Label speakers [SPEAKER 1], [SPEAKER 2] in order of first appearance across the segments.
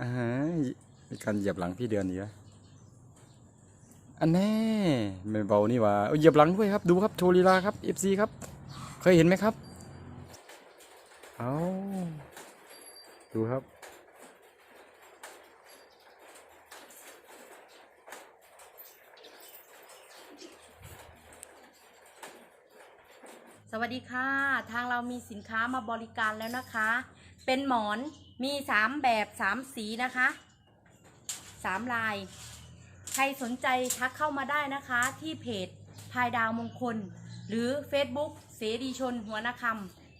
[SPEAKER 1] อ่าฮะมีการเหยียบหลังพี่เดือนอีกแล้วอันแน่ไม่เบานี่ว่าเหยียบหลังด้วยครับ ดูครับ โชลีลาครับ FC ครับ เคยเห็นไหมครับ เอาดูครับ
[SPEAKER 2] สวัสดีค่ะ ทางเรามีสินค้ามาบริการแล้วนะคะ เป็นหมอน มีสามแบบสามสีนะคะสามลาย ใครสนใจทักเข้ามาได้นะคะที่เพจพายดาวมงคล หรือ Facebook เสรีชนหัวนาค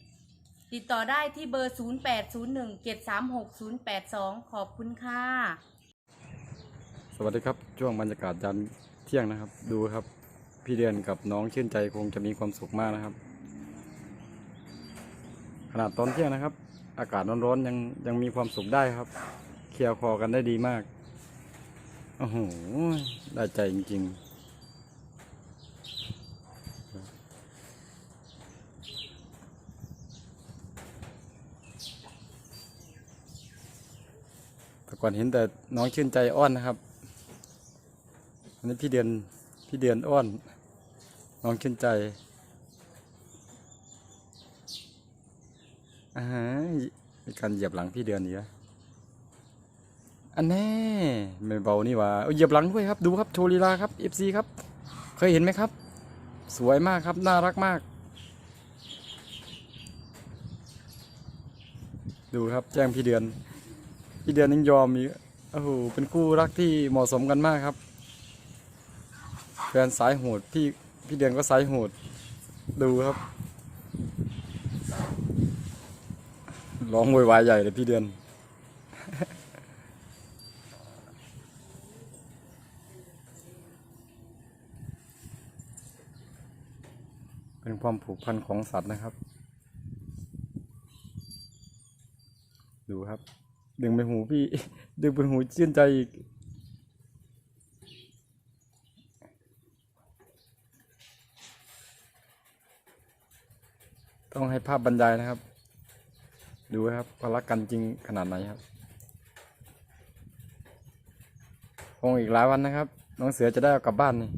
[SPEAKER 2] ำติดต่อได้ที่เบอร์ 0801736082 ขอบคุณค่ะ
[SPEAKER 1] สวัสดีครับ ช่วงบรรยากาศยามเที่ยงนะครับ ดูครับ พี่เดือนกับน้องชื่นใจคงจะมีความสุขมากนะครับ ขนาดตอนเที่ยงนะครับ อากาศร้อนๆยังยังมีความสุขได้ครับ เคลียร์คอกันได้ดีมาก โอ้โห ได้ใจจริงๆแต่ก่อนเห็นแต่น้องชื่นใจอ้อนนะครับ อันนี้พี่เดือนพี่เดือนอ้อน น้องชื่นใจ อ่าฮะมีการเหยียบหลังพี่เดือนอีกแล้วอันแน่ไม่เบานี่ว่าเหยียบหลังด้วยครับ ดูครับโชลีลาครับ FC ครับ เคยเห็นไหมครับ สวยมากครับ น่ารักมาก ดูครับแจ้งพี่เดือน พี่เดือนยังยอมอีกโอ้โหเป็นคู่รักที่เหมาะสมกันมากครับแฟนสายโหดพี่พี่เดือนก็สายโหด ดูครับ ร้องโวยวายใหญ่เลยพี่เดือน เป็นความผูกพันของสัตว์นะครับ ดูครับ ดึงไปหูพี่ ดึงไปหูชื่นใจอีกต้องให้ภาพบรรยายนะครับ ดูครับว่ารักกันจริงขนาดไหนครับคงอีกหลายวันนะครับ น้องเสือจะได้กลับบ้านนี่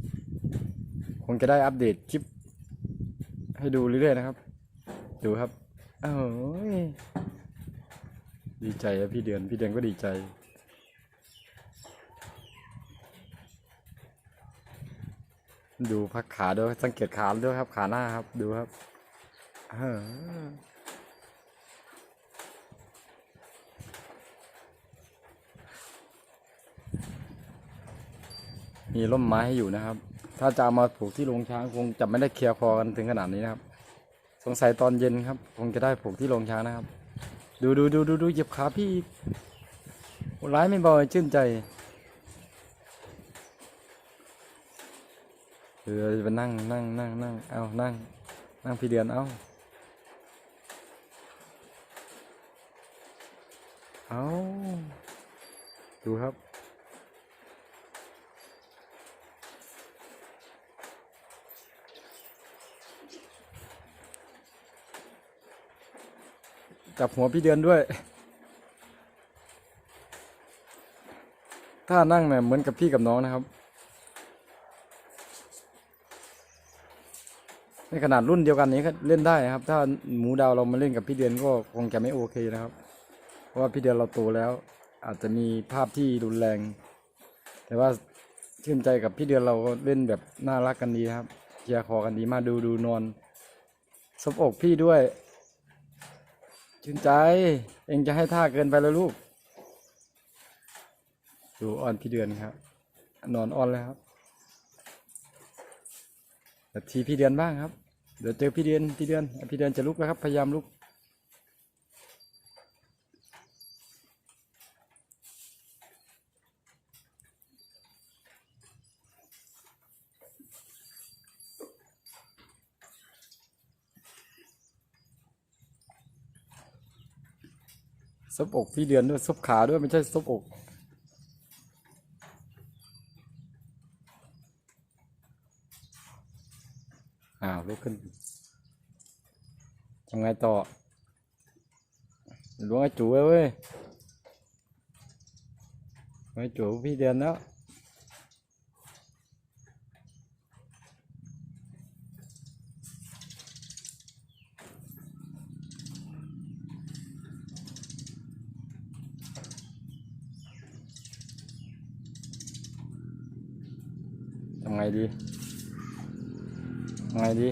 [SPEAKER 1] คงจะได้อัปเดตคลิป ให้ดูเรื่อยๆนะครับ ดูครับโอ้ยดีใจอะพี่เดือนพี่เดือนก็ดีใจดูพักขาด้วยสังเกตขาด้วยครับ ขาหน้าครับ ดูครับ เออ มีร่มไม้ให้อยู่นะครับ ถ้าจะามาผูกที่โรงช้างคงจะไม่ได้เคลียร์คอกันถึงขนาดนี้นะครับ สงสัยตอนเย็นครับ คงจะได้ผูกที่โรงช้างนะครับ ดูดูดูดูดูเหยียบขาพี่ร้ายไม่เบาชื่นใจเออไปนั่งนั่งนั่งนั่งเอานั่ง นั่งพี่เดือนเอาเอาดูครับ จับหัวพี่เดือนด้วย ถ้านั่งเนี่ยเหมือนกับพี่กับน้องนะครับในขนาดรุ่นเดียวกันนี้ก็เล่นได้นะครับ ถ้าหมูดาวเรามาเล่นกับพี่เดือนก็คงจะไม่โอเคนะครับ เพราะว่าพี่เดือนเราโตแล้ว อาจจะมีภาพที่รุนแรง แต่ว่าชื่นใจกับพี่เดือนเราก็เล่นแบบน่ารักกันดีครับเคลียร์คอกันดีมากดูดูนอนซบอกพี่ด้วย ชื่นใจ เองจะให้ท่าเกินไปแล้วลูก ดูอ่อนพี่เดือนครับ นอนอ่อนแล้วครับทีพี่เดือนบ้างครับ เดี๋ยวเจอพี่เดือนพี่เดือนพี่เดือนจะลุกแล้วครับ พยายามลุก ซบอกพี่เดือนด้วยซบขาด้วยไม่ใช่ซบอก อ้าวลุกขึ้นทำไงต่อล้วงไอ้จูไว้เอ้ยไอ้จูพี่เดือนแล้ว ดีไงดี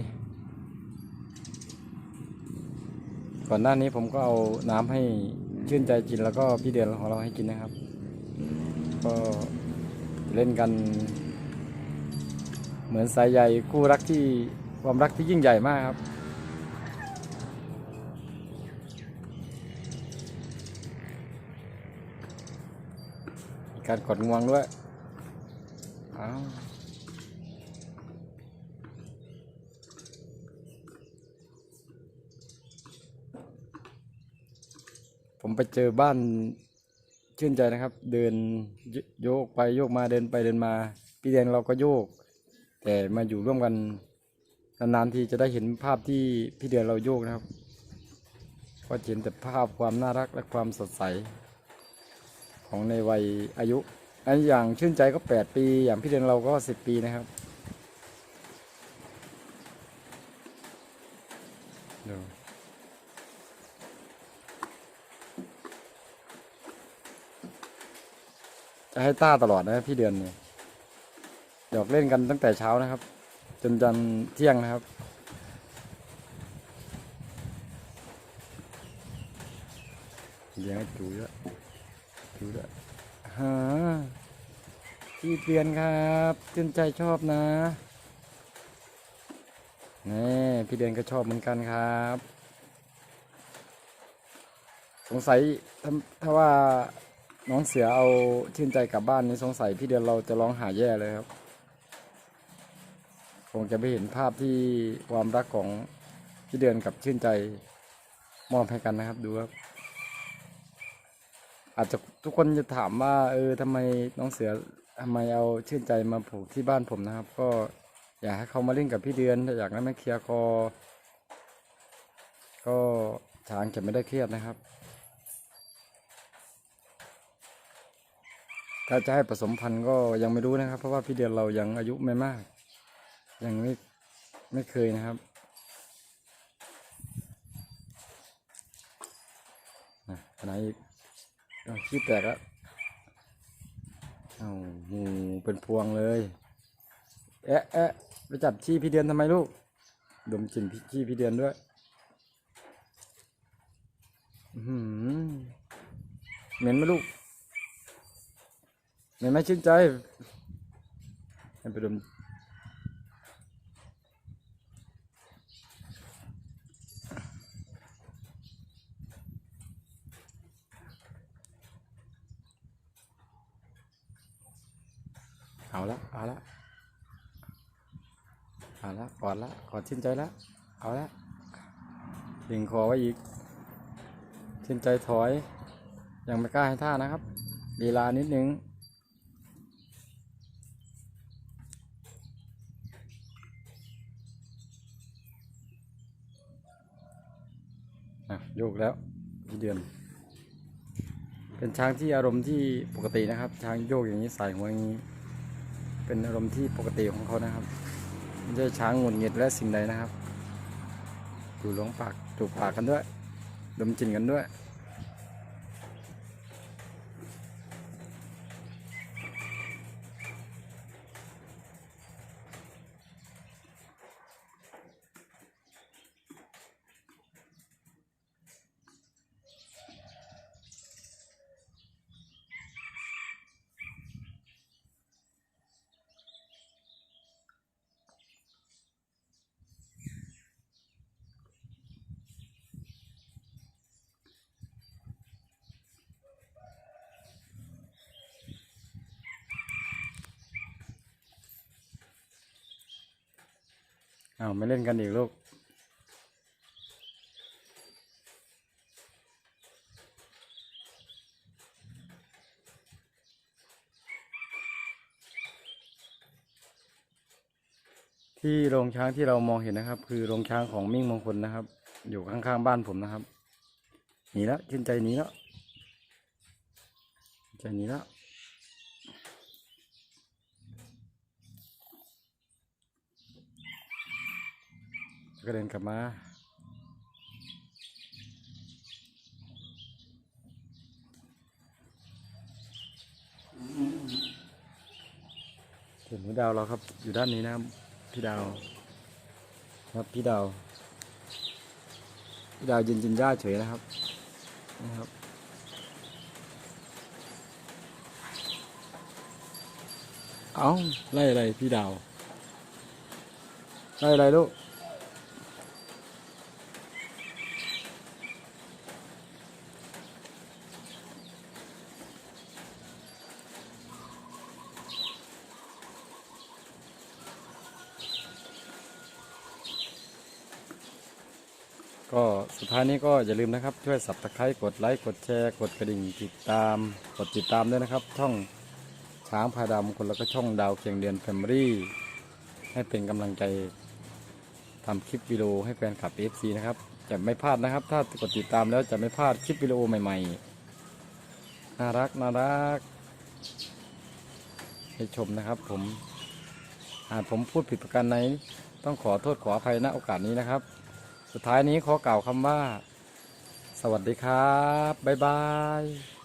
[SPEAKER 1] ก่อนหน้านี้ผมก็เอาน้ำให้ชื่นใจกินแล้วก็พี่เดือนของเราให้กินนะครับ ก็เล่นกัน เหมือนสายใหญ่คู่รักที่ความรักที่ยิ่งใหญ่มากครับการกดงวงด้วยอ้าว ผมไปเจอบ้านชื่นใจนะครับ เดินโยกไปโยกมาเดินไปเดินมา พี่แดงเราก็โยก แต่มาอยู่ร่วมกันนานๆทีจะได้เห็นภาพที่พี่เดือนเราโยกนะครับ ก็เห็นแต่ภาพความน่ารักและความสดใส ของในวัยอายุอันอย่างชื่นใจก็แปดปี อย่างพี่เดือนเราก็สิบปีนะครับ ให้ต้าตลอดนะพี่เดือนเนี่ยหยอกเล่นกันตั้งแต่เช้านะครับ จนจันเที่ยงนะครับ เลี้ยงจูด้วยจูด้วยฮะพี่เตือนครับตื่นใจชอบนะนี่พี่เดือนก็ชอบเหมือนกันครับ สงสัยถ้าว่า น้องเสือเอาชื่นใจกลับบ้านนี้สงสัยพี่เดือนเราจะร้องหาแย่เลยครับคงจะไม่เห็นภาพที่ความรักของพี่เดือนกับชื่นใจมอบให้กันนะครับดูครับ อาจจะทุกคนจะถามว่า เออทำไมน้องเสือทำไมเอาชื่นใจมาผูกที่บ้านผมนะครับ ก็อยากให้เขามาเล่นกับพี่เดือนอยากให้ไม่เคลียร์คอก็ช้างจะไม่ได้เครียดนะครับ ถ้าจะให้ผสมพันธุ์ก็ยังไม่รู้นะครับ เพราะว่าพี่เดือนเรายังอายุไม่มาก ยังไม่ไม่เคยนะครับนะขนาดอีกขี้แตกแล้วเอาหมูเป็นพวงเลยแอะแอะไปจับขี้พี่เดือนทำไมลูกดมกลิ่นขี้พี่เดือนด้วยหือเหม็นไหมลูก เหม็นไหมชื่นใจให้ไปดมเอาละเอาละเอาละกอดละกอดชื่นใจละเอาละดึงคอไว้อีกชื่นใจถอย ยังไม่กล้าให้ท่านะครับลีลานิดนึง โยกแล้วพี่เดือน เป็นช้างที่อารมณ์ที่ปกตินะครับ ช้างโยกอย่างนี้ใส่หัวอย่างนี้ เป็นอารมณ์ที่ปกติของเขานะครับไม่ใช่ช้างหงุดหงิดและสิ่งใดนะครับดูหลวงปากจูบปากกันด้วยดมจินกันด้วย อาไม่เล่นกันอีกลูก ที่โรงช้างที่เรามองเห็นนะครับ คือโรงช้างของมิ่งมงคลนะครับ อยู่ข้างๆบ้านผมนะครับหนีแล้วชื่นใจหนีแล้วใจหนีแล้ว ก็เดินกลับมาเห็นหมูดาวเราครับ อยู่ด้านนี้นะครับพี่ดาว ครับพี่ดาวพี่ดาวยืนกินหญ้าเฉยนะครับนะครับเอาไล่อะไรพี่ดาวไล่อะไรลูก ก็สุ ดท้ายนี้ก็อย่าลืมนะครับ ช่วยสับตะไคร้กดไลค์กดแชร์ กดกระดิ่งติดตาม กดติดตามด้วยนะครับช่องช้างพาดำคนแล้วก็ช่องดาวเคียงเดือนแฟมิลี่ให้เป็นกำลังใจทำคลิปวิดีโอให้แฟนคลับ FC นะครับ จะไม่พลาดนะครับ ถ้ากดติดตามแล้วจะไม่พลาดคลิปวิดีโอใหม่ๆ น่ารักน่ารักให้ชมนะครับ ผมหากผมพูดผิดประการใดต้องขอโทษขออภัยณโอกาสนี้นะครับ สุดท้ายนี้ขอกล่าวคำว่า สวัสดีครับ บ๊ายบาย